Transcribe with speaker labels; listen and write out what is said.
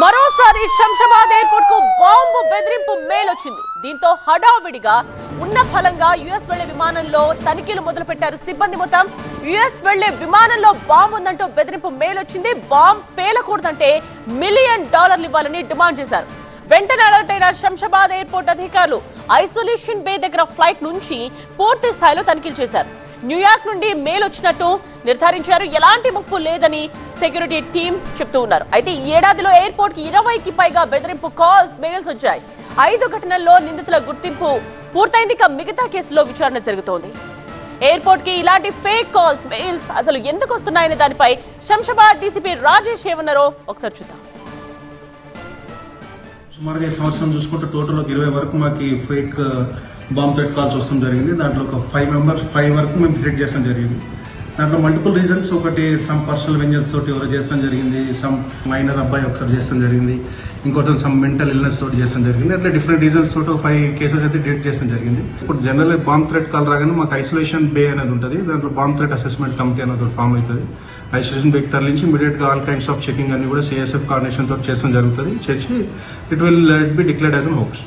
Speaker 1: మరోసారి శంషాబాద్ ఎయిర్పోర్ట్కు బాంబు బెదిరింపు మేలొచ్చింది దీంతో హడావిడిగా ఉన్న ఫలంగా యుఎస్ వెళ్ళే విమానంలో తనిఖీలు మొదలు పెట్టారు సిబ్బంది మొత్తం. యుఎస్ వెళ్ళే విమానంలో బాంబు ఉందంటూ బెదిరింపు మేలొచ్చింది బాంబు బాంబ్ పేలకూడదంటే మిలియన్ డాలర్లు ఇవ్వాలని డిమాండ్ చేశారు. వెంటనే అలర్ట్ అయిన శంషాబాద్ ఎయిర్పోర్ట్ అధికారులు ఐసోలేషన్ బే దగ్గర ఫ్లైట్ నుంచి పూర్తి స్థాయిలో తనిఖీలు చేశారు. న్యూయార్క్ నుండి మెయిల్ వచ్చినట్టు నిర్ధారించారు. ఎలాంటి ముప్పు లేదని సెక్యూరిటీ టీం చెప్తూ ఉన్నారు. అయితే ఈ ఏడాదిలో ఎయిర్పోర్ట్కి ఇరవైకి పైగా బెదిరింపు కాల్స్ మెయిల్స్ వచ్చాయి. ఐదు ఘటనల్లో నిందితుల గుర్తింపు పూర్తయింది. ఇక మిగతా కేసులో విచారణ జరుగుతోంది. ఎయిర్పోర్ట్కి ఇలాంటి ఫేక్ కాల్స్ మెయిల్స్ అసలు ఎందుకు వస్తున్నాయనే దానిపై శంషాబాద్ డీసీపీ రాజేష్ ఏమన్నారో ఒకసారి చూద్దాం.
Speaker 2: సుమారుగా ఈ సంవత్సరం చూసుకుంటే టోటల్ ఒక ఇరవై వరకు మాకు ఫేక్ బాంబ్ థ్రెట్ కాల్స్ వస్తాం జరిగింది. దాంట్లో ఒక ఫైవ్ మెంబర్స్ ఫైవ్ వరకు మేము డిటెక్ట్ చేయడం జరిగింది. దాంట్లో మల్టిపుల్ రీజన్స్ ఒకటి సమ్ పర్సనల్ వెంజన్స్ తోటి ఎవరో చేస్తాం జరిగింది. సమ్ మైనర్ అబ్బాయి ఒకసారి చేస్తాం జరిగింది. ఇంకోటి సమ్ మెంటల్ ఇల్నెస్ తోటి చేస్తాం జరిగింది. అట్లా డిఫరెంట్ రీజన్స్ తోటి ఫైవ్ కేసెస్ అయితే డిటెక్ట్ చేస్తాం జరిగింది. ఇప్పుడు జనరల్ బాంబ్ థ్రెట్ కాల్ రాగానే మాకు ఐసోలేషన్ బే అనేది ఉంటుంది. దాంట్లో బాంబ్ థ్రెట్ అసెస్మెంట్ కమిటీ అనేది ఫామ్ అవుతుంది. ఐసోలేషన్ బేకి తరలించి ఇమీడియట్గా ఆల్ కైండ్స్ ఆఫ్ చెకింగ్ అన్ని కూడా సిఎస్ఎఫ్ కోఆర్డినేషన్ తోటి చేస్తాం జరుగుతుంది. చేసి it will it be declared as a hoax